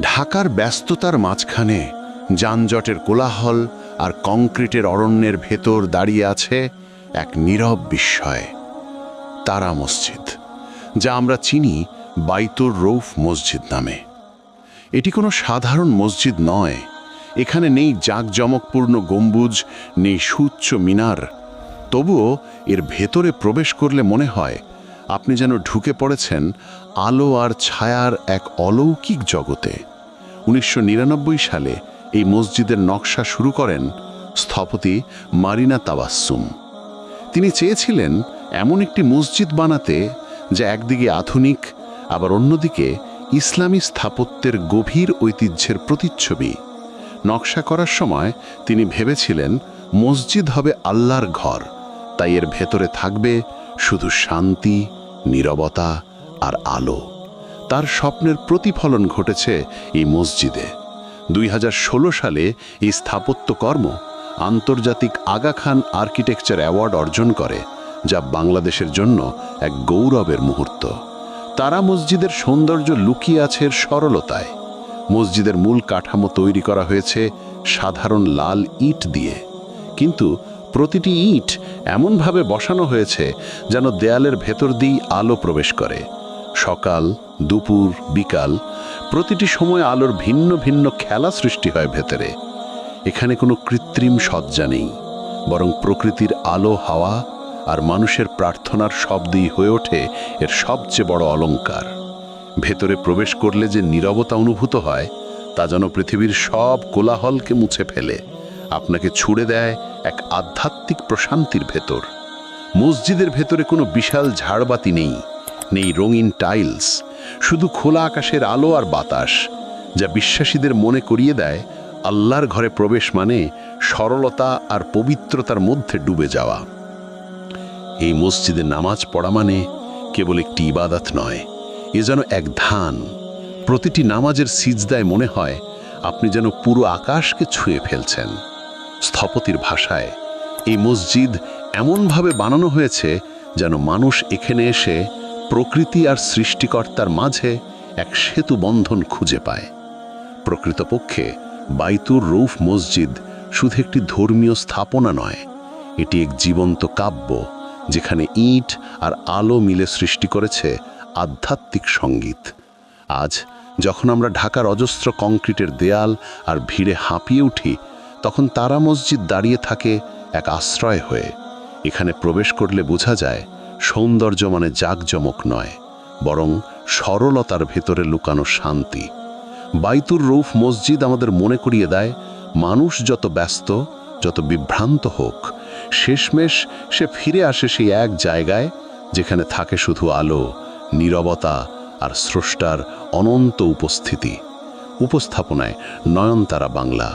ঢাকার ব্যস্ততার মাঝখানে যানজটের কোলাহল আর কংক্রিটের অরণ্যের ভেতর দাঁড়িয়ে আছে এক নীরব বিস্ময়। তারা মসজিদ, যা আমরা চিনি বাইতুর রৌফ মসজিদ নামে। এটি কোনো সাধারণ মসজিদ নয়। এখানে নেই জাঁকজমকপূর্ণ গম্বুজ, নেই সুচ্চ মিনার। তবুও এর ভেতরে প্রবেশ করলে মনে হয় আপনি যেন ঢুকে পড়েছেন আলো আর ছায়ার এক অলৌকিক জগতে। উনিশশো নিরানব্বই সালে এই মসজিদের নকশা শুরু করেন স্থপতি মারিনা তাবাসুম তিনি চেয়েছিলেন এমন একটি মসজিদ বানাতে যা একদিকে আধুনিক, আবার অন্যদিকে ইসলামী স্থাপত্যের গভীর ঐতিহ্যের প্রতিচ্ছবি। নকশা করার সময় তিনি ভেবেছিলেন মসজিদ হবে আল্লাহর ঘর তাই এর ভেতরে থাকবে শুধু শান্তি, নীরবতা আর আলো। তার স্বপ্নের প্রতিফলন ঘটেছে এই মসজিদে। দুই হাজার ষোলো সালে এই স্থাপত্যকর্ম আন্তর্জাতিক আগা খান আর্কিটেকচার অ্যাওয়ার্ড অর্জন করে, যা বাংলাদেশের জন্য এক গৌরবের মুহূর্ত। তারা মসজিদের সৌন্দর্য লুকিয়ে আছে সরলতায়। মসজিদের মূল কাঠামো তৈরি করা হয়েছে সাধারণ লাল ইট দিয়ে। কিন্তু প্রতিটি ইট এমনভাবে বসানো হয়েছে যেন দেয়ালের ভেতর দিয়েই আলো প্রবেশ করে। সকাল, দুপুর, বিকাল, প্রতিটি সময় আলোর ভিন্ন ভিন্ন খেলা সৃষ্টি হয় ভেতরে। এখানে কোনো কৃত্রিম সজ্জা নেই, বরং প্রকৃতির আলো হাওয়া আর মানুষের প্রার্থনার শব্দই হয়ে ওঠে এর সবচেয়ে বড় অলংকার। ভেতরে প্রবেশ করলে যে নীরবতা অনুভূত হয়, তা যেন পৃথিবীর সব কোলাহলকে মুছে ফেলে। আপনাকে ছুড়ে দেয় এক আধ্যাত্মিক প্রশান্তির ভেতর। মসজিদের ভেতরে কোনো বিশাল ঝাড়বাতি নেই নেই রঙিন টাইলস, শুধু খোলা আকাশের আলো আর বাতাস, যা বিশ্বাসীদের মনে করিয়ে দেয় আল্লাহর ঘরে প্রবেশ মানে সরলতা আর পবিত্রতার মধ্যে ডুবে যাওয়া। এই মসজিদে নামাজ পড়া মানে কেবল একটি ইবাদত নয়, এ যেন এক ধান। প্রতিটি নামাজের সিজদায় মনে হয় আপনি যেন পুরো আকাশকে ছুঁয়ে ফেলছেন। স্থপতির ভাষায়, এই মসজিদ এমনভাবে বানানো হয়েছে যেন মানুষ এখানে এসে প্রকৃতি আর সৃষ্টিকর্তার মাঝে এক সেতু বন্ধন খুঁজে পায়। প্রকৃতপক্ষে বাইতুর রৌফ মসজিদ শুধু একটি ধর্মীয় স্থাপনা নয়, এটি এক জীবন্ত কাব্য যেখানে ইট আর আলো মিলে সৃষ্টি করেছে আধ্যাত্মিক সংগীত। আজ যখন আমরা ঢাকার অজস্র কংক্রিটের দেয়াল আর ভিড়ে হাঁপিয়ে উঠি তখন তারা মসজিদ দাঁড়িয়ে থাকে এক আশ্রয় হয়ে। এখানে প্রবেশ করলে বোঝা যায় সৌন্দর্য মানে জাঁকজমক নয়, বরং সরলতার ভেতরে লুকানো শান্তি। বাইতুর রৌফ মসজিদ আমাদের মনে করিয়ে দেয়, মানুষ যত ব্যস্ত, যত বিভ্রান্ত হোক, শেষমেশ সে ফিরে আসে সেই এক জায়গায়, যেখানে থাকে শুধু আলো, নীরবতা আর স্রষ্টার অনন্ত উপস্থিতি। উপস্থাপনায় নয়নতারা বাংলা।